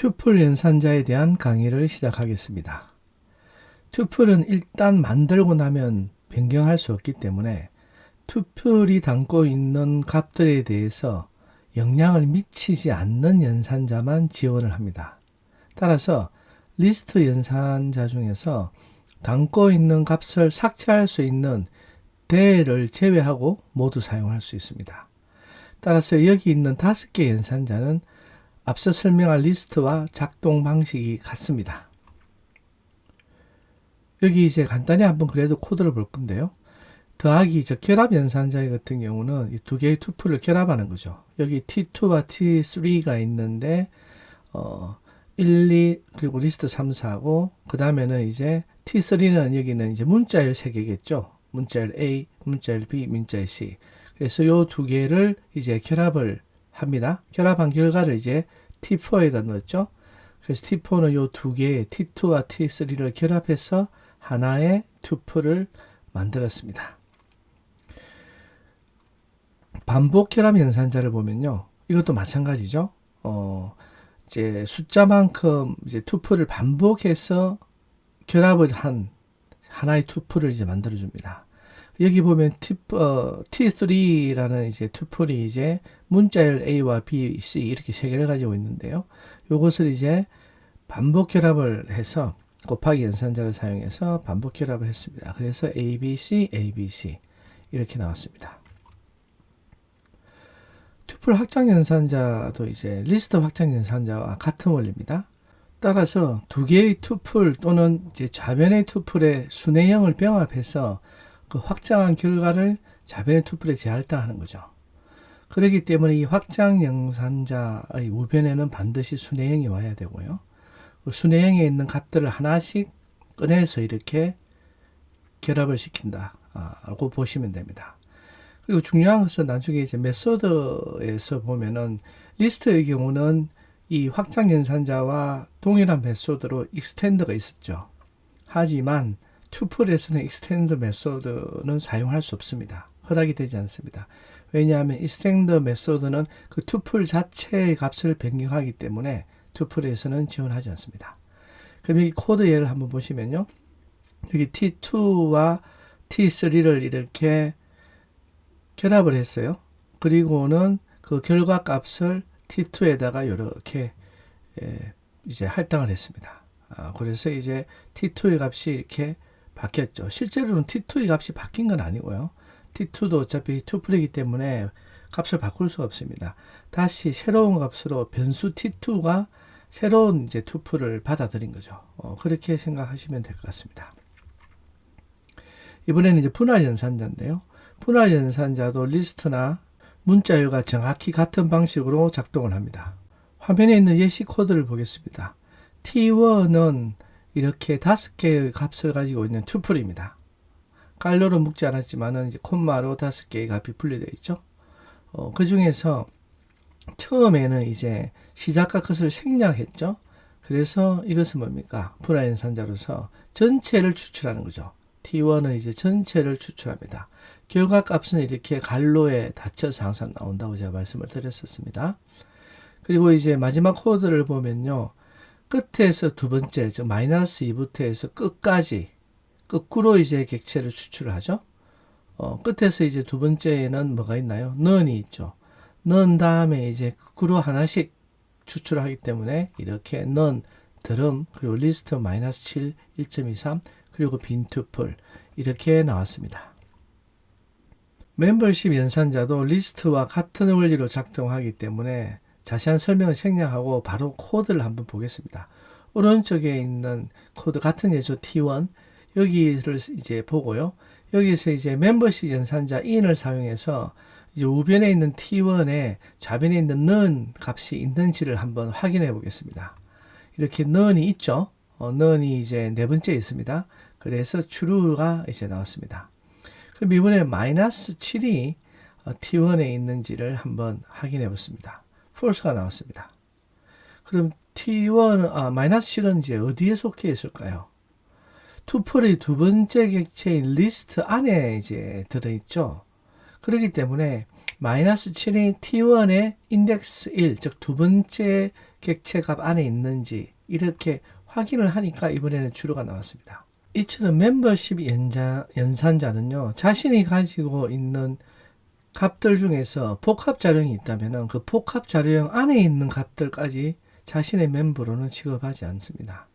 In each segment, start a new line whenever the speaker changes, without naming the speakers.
튜플 연산자에 대한 강의를 시작하겠습니다. 튜플은 일단 만들고 나면 변경할 수 없기 때문에 튜플이 담고 있는 값들에 대해서 영향을 미치지 않는 연산자만 지원을 합니다. 따라서 리스트 연산자 중에서 담고 있는 값을 삭제할 수 있는 대를 제외하고 모두 사용할 수 있습니다. 따라서 여기 있는 다섯 개 연산자는 앞서 설명한 리스트와 작동 방식이 같습니다. 여기 이제 간단히 한번 그래도 코드를 볼 건데요. 더하기 저 결합 연산자 같은 경우는 이 두 개의 투플을 결합하는 거죠. 여기 T2와 T3가 있는데 어 1, 2 그리고 리스트 3, 4고 그 다음에는 이제 T3는 여기는 이제 문자열 세 개겠죠. 문자열 A, 문자열 B, 문자열 C. 그래서 요 두 개를 이제 결합을 합니다. 결합한 결과를 이제 T4에다 넣었죠. 그래서 T4는 요 두 개의 T2와 T3를 결합해서 하나의 투플을 만들었습니다. 반복 결합 연산자를 보면요. 이것도 마찬가지죠. 어, 이제 숫자만큼 이제 투플을 반복해서 결합을 한 하나의 투플을 이제 만들어 줍니다. 여기 보면 T, 어, T3라는 이제 투플이 이제 문자열 A와 B, C 이렇게 세 개를 가지고 있는데요. 이것을 이제 반복 결합을 해서 곱하기 연산자를 사용해서 반복 결합을 했습니다. 그래서 ABC, ABC 이렇게 나왔습니다. 투플 확장 연산자도 이제 리스트 확장 연산자와 같은 원리입니다. 따라서 두 개의 투플 또는 이제 자변의 투플의 순회형을 병합해서 그 확장한 결과를 자변의 투플에 재할당하는 거죠. 그렇기 때문에 이 확장 연산자의 우변에는 반드시 순회형이 와야 되고요. 그 순회형에 있는 값들을 하나씩 꺼내서 이렇게 결합을 시킨다라고 보시면 됩니다. 그리고 중요한 것은 나중에 이제 메소드에서 보면은 리스트의 경우는 이 확장 연산자와 동일한 메소드로 익스텐드가 있었죠. 하지만 투플에서는 익스텐드 메소드는 사용할 수 없습니다. 허락이 되지 않습니다. 왜냐하면 익스텐드 메소드는 그 투플 자체의 값을 변경하기 때문에 투플에서는 지원하지 않습니다. 그럼 여기 코드 예를 한번 보시면요. 여기 T2와 T3를 이렇게 결합을 했어요. 그리고는 그 결과 값을 T2에다가 이렇게 이제 할당을 했습니다. 아, 그래서 이제 T2의 값이 이렇게 바뀌었죠. 실제로는 T2의 값이 바뀐 건 아니고요. T2도 어차피 투플이기 때문에 값을 바꿀 수 없습니다. 다시 새로운 값으로 변수 T2가 새로운 이제 투플을 받아들인 거죠. 어, 그렇게 생각하시면 될 것 같습니다. 이번에는 이제 분할 연산자인데요. 분할 연산자도 리스트나 문자열과 정확히 같은 방식으로 작동을 합니다. 화면에 있는 예시 코드를 보겠습니다. T1은 이렇게 다섯 개의 값을 가지고 있는 투플입니다. 깔로로 묶지 않았지만은 이제 콤마로 다섯 개의 값이 분리되어 있죠. 어, 그 중에서 처음에는 이제 시작과 끝을 생략했죠. 그래서 이것은 뭡니까? 분할 연산자로서 전체를 추출하는 거죠. T1은 이제 전체를 추출합니다. 결과 값은 이렇게 갈로에 닫혀서 항상 나온다고 제가 말씀을 드렸었습니다. 그리고 이제 마지막 코드를 보면요. 끝에서 두 번째, 즉 마이너스 2부터 해서 끝까지 거꾸로 이제 객체를 추출을 하죠. 어, 끝에서 이제 두 번째에는 뭐가 있나요? 넌이 있죠. 넌 다음에 이제 거꾸로 하나씩 추출하기 때문에 이렇게 넌, 드럼, 그리고 리스트 마이너스 7, 1.23, 그리고 빈 투플 이렇게 나왔습니다. 멤버십 연산자도 리스트와 같은 원리로 작동하기 때문에 자세한 설명을 생략하고 바로 코드를 한번 보겠습니다. 오른쪽에 있는 코드 같은 예조 T1 여기를 이제 보고요. 여기서 이제 멤버십 연산자 in을 사용해서 이제 우변에 있는 T1에 좌변에 있는 는 값이 있는지를 한번 확인해 보겠습니다. 이렇게 는이 있죠. 어, 는이 이제 네 번째 있습니다. 그래서 true가 이제 나왔습니다. 그럼 이번에 마이너스 7이 T1에 있는지를 한번 확인해 보습니다. False가 나왔습니다. 그럼 T1, 아, 마이너스 7은 이제 어디에 속해 있을까요? 투플의 두 번째 객체인 리스트 안에 이제 들어있죠. 그렇기 때문에 마이너스 7이 T1의 인덱스 1, 즉 두 번째 객체 값 안에 있는지 이렇게 확인을 하니까 이번에는 주로가 나왔습니다. 이처럼 멤버십 연자, 연산자는요, 자신이 가지고 있는 값들 중에서 복합 자료형이 있다면 그 복합 자료형 안에 있는 값들까지 자신의 멤버로는 취급하지 않습니다.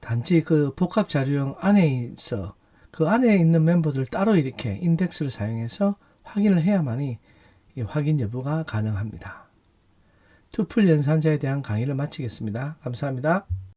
단지 그 복합 자료형 안에 있어 그 안에 있는 멤버들 따로 이렇게 인덱스를 사용해서 확인을 해야만이 이 확인 여부가 가능합니다. 투플 연산자에 대한 강의를 마치겠습니다. 감사합니다.